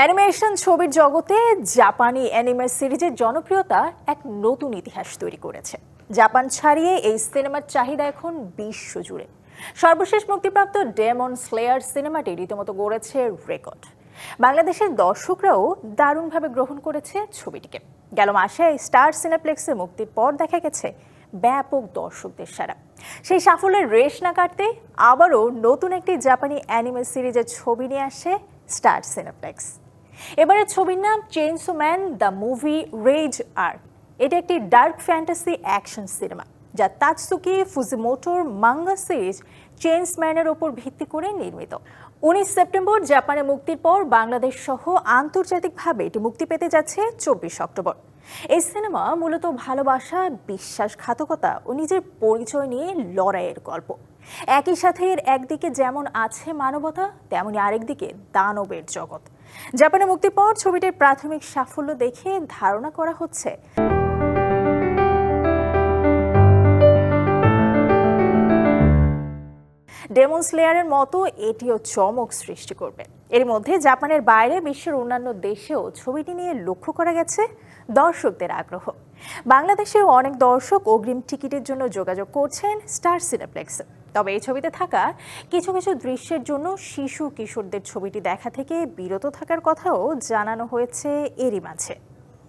Animation ছবির জগতে জাপানি অ্যানিমে সিরিজের জনপ্রিয়তা এক নতুন ইতিহাস তৈরি করেছে। জাপান ছাড়িয়ে এই সিনেমার চাহিদা এখন বিশ্বজুড়ে সর্বশেষ মুক্তিপ্রাপ্ত ডেমন স্লেয়ার সিনেমাটি রীতিমতো গড়েছে রেকর্ড। বাংলাদেশের দর্শকরাও দারুণভাবে গ্রহণ করেছে ছবিটিকে। গেল মাসে স্টার সিনেপ্লেক্সে মুক্তির পর দেখা গেছে ব্যাপক দর্শকদের সারা। সেই সাফল্যের রেশ না কাটতে আবারও নতুন একটি জাপানি অ্যানিমে সিরিজের ছবি নিয়ে আসে স্টার সিনেপ্লেক্স। এবারের ছবির নাম chainsaw man the movie Reze আর এটি একটি ডার্ক ফ্যান্টাসি অ্যাকশন সিনেমা যা তাজসুকি ফুজিমোটোর মাঙ্গা সিরিজ চেইনসম্যানের ওপর ভিত্তি করে নির্মিত। উনিশ সেপ্টেম্বর জাপানে মুক্তির পর বাংলাদেশ সহ আন্তর্জাতিকভাবে এটি মুক্তি পেতে যাচ্ছে চব্বিশ অক্টোবর। এই সিনেমা মূলত ভালোবাসা, বিশ্বাসঘাতকতা ও নিজের পরিচয় নিয়ে লড়াইয়ের গল্প। একই সাথে এর একদিকে যেমন আছে মানবতা, তেমনি আরেকদিকে দানবের জগৎ। জাপানে মুক্তির পর ছবিটির প্রাথমিক সাফল্য দেখে ধারণা করা হচ্ছে। ডেমন স্লেয়ারের মতো এটিও চমক সৃষ্টি করবে। এর মধ্যে জাপানের বাইরে বিশ্বের অন্যান্য দেশেও ছবিটি নিয়ে লক্ষ্য করা গেছে দর্শকদের আগ্রহ। বাংলাদেশেও অনেক দর্শক অগ্রিম টিকিটের জন্য যোগাযোগ করছেন স্টার সিনেপ্লেক্সে। তবে এই ছবিতে থাকা কিছু কিছু দৃশ্যের জন্য শিশু কিশোরদের ছবিটি দেখা থেকে বিরত থাকার কথাও জানানো হয়েছে এরই মাঝে।